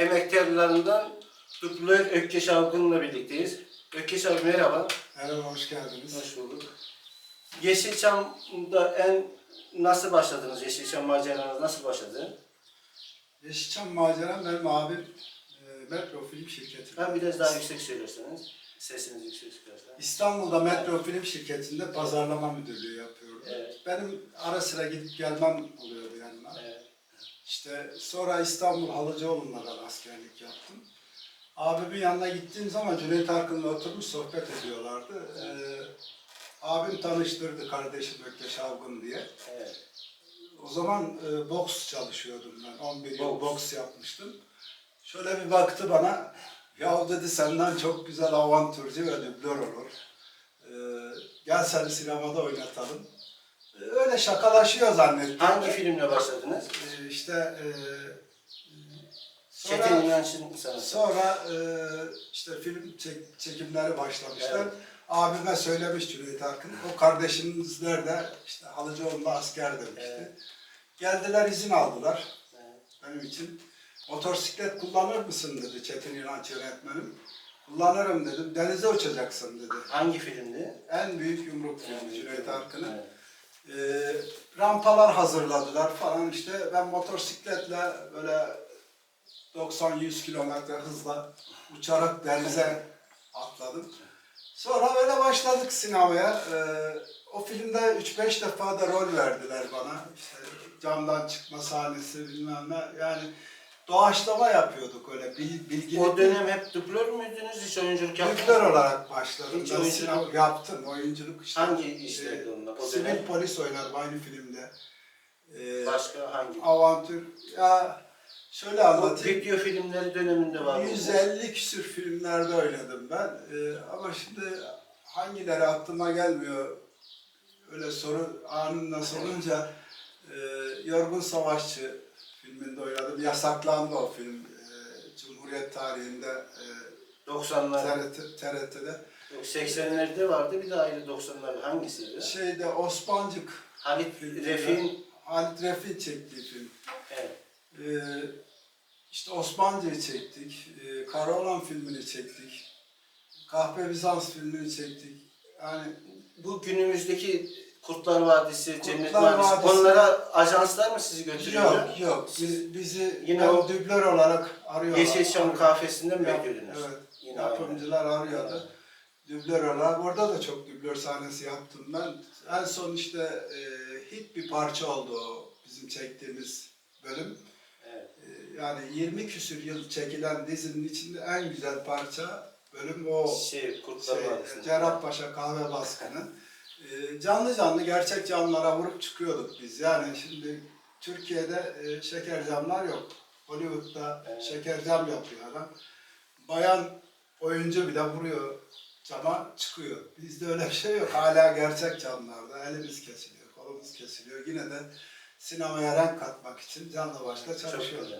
emektarlarından Duplör Ökkeş Avgun'la birlikteyiz. Ökkeş abi merhaba. Merhaba, hoş geldiniz. Hoş bulduk. Yeşilçam'da en nasıl başladınız? Yeşilçam maceranız nasıl başladı? Yeşilçam Maceram benim abim e, Metro Film Şirketi. Ben biraz daha yüksek söylerseniz. Sesiniz yüksek çıkarsa. İstanbul'da Metro Film Şirketi'nde pazarlama müdürlüğü yapıyorum. Evet. Benim ara sıra gidip gelmem oluyordu yanına. Evet. İşte sonra İstanbul Halıcıoğlu'nda da askerlik yaptım. Abimin yanına gittiğim zaman Cüneyt Arkın'la oturmuş sohbet ediyorlardı. Ee, abim tanıştırdı kardeşim Ökkeş Avgun diye. evet. O zaman e, boks çalışıyordum ben. 11 yıl Boks. yapmıştım. Şöyle bir baktı bana. Ya dedi senden çok güzel avantürcü ve dublör olur. E, gel seni sinemada oynatalım. Öyle şakalaşıyor zannettim. Hangi filmle başladınız? E, işte e, Çetin sonra, İnanç'ın sanatı. sonra e, işte film çek- çekimleri başlamışlar. Evet. Abime söylemiş Cüneyt Arkın. O kardeşinizler de işte Halıcıoğlu'nda asker demişti. Evet. Geldiler izin aldılar Evet. benim için. Motosiklet kullanır mısın dedi Çetin İnanç yönetmenim. Kullanırım dedim. Denize uçacaksın dedi. Hangi filmdi? En büyük yumruk filmi Cüneyt Arkın'ın. Evet. Ee, rampalar hazırladılar falan işte. Ben motosikletle böyle 90-100 kilometre hızla uçarak denize atladım. Sonra böyle başladık sinemaya. Ee, o filmde 3-5 defa da rol verdiler bana. İşte camdan çıkma sahnesi bilmem ne. Yani doğaçlama yapıyorduk öyle bil, bilgili. O dönem hep dublör müydünüz? Hiç oyunculuk yaptınız Dublör mı? olarak başladım. Hiç ben oyunculuk- sinema yaptım, oyunculuk işte. Hangi işlerdi onlar o Sivil dönem? polis oynadım aynı filmde. Ee, Başka hangi? avantür. Ya şöyle anlatayım. video filmleri döneminde var. mı? 150 küsür filmlerde oynadım ben. Ee, ama şimdi hangileri aklıma gelmiyor. Öyle soru anında sorunca e, Yorgun Savaşçı filminde oynadım. Yasaklandı o film. Ee, Cumhuriyet tarihinde e, 90'lar. TRT, TRT'de. Yok, 80'lerde vardı bir de ayrı 90'lar hangisiydi? Şeyde Osmancık Halit. Refik'in Halit Refik'in çektiği film. evet. Ee, işte Osmancı'yı çektik, ee, Karaoğlan filmini çektik, Kahpe Bizans filmini çektik. Yani bu günümüzdeki Kurtlar Vadisi, Cennet Kurtlar Vadisi Vadisi- onlara ajanslar mı sizi götürüyor? yok yok biz, bizi Yine yine o- dublör olarak arıyorlar. Yeşilçam kafesinden mi Yap- bekliyordunuz? Evet, Yine yapımcılar arıyordu. Dublör olarak, orada da çok dublör sahnesi yaptım ben. En son işte e, hit bir parça oldu o bizim çektiğimiz bölüm. Evet. Ee, Yani 20 küsür yıl çekilen dizinin içinde en güzel parça bölüm o Şey, Kurtlar şey, Vadisi. Cerrahpaşa kahve baskını. Ee, canlı canlı gerçek camlara vurup çıkıyorduk biz. Yani şimdi Türkiye'de e, şeker camlar yok. Hollywood'da Evet. şeker cam yapıyor adam. Bayan oyuncu bile vuruyor cama çıkıyor. Bizde öyle bir şey yok. Hala gerçek camlarda elimiz kesiliyor, kolumuz kesiliyor. Yine de sinemaya renk katmak için canlı başla çalışıyoruz.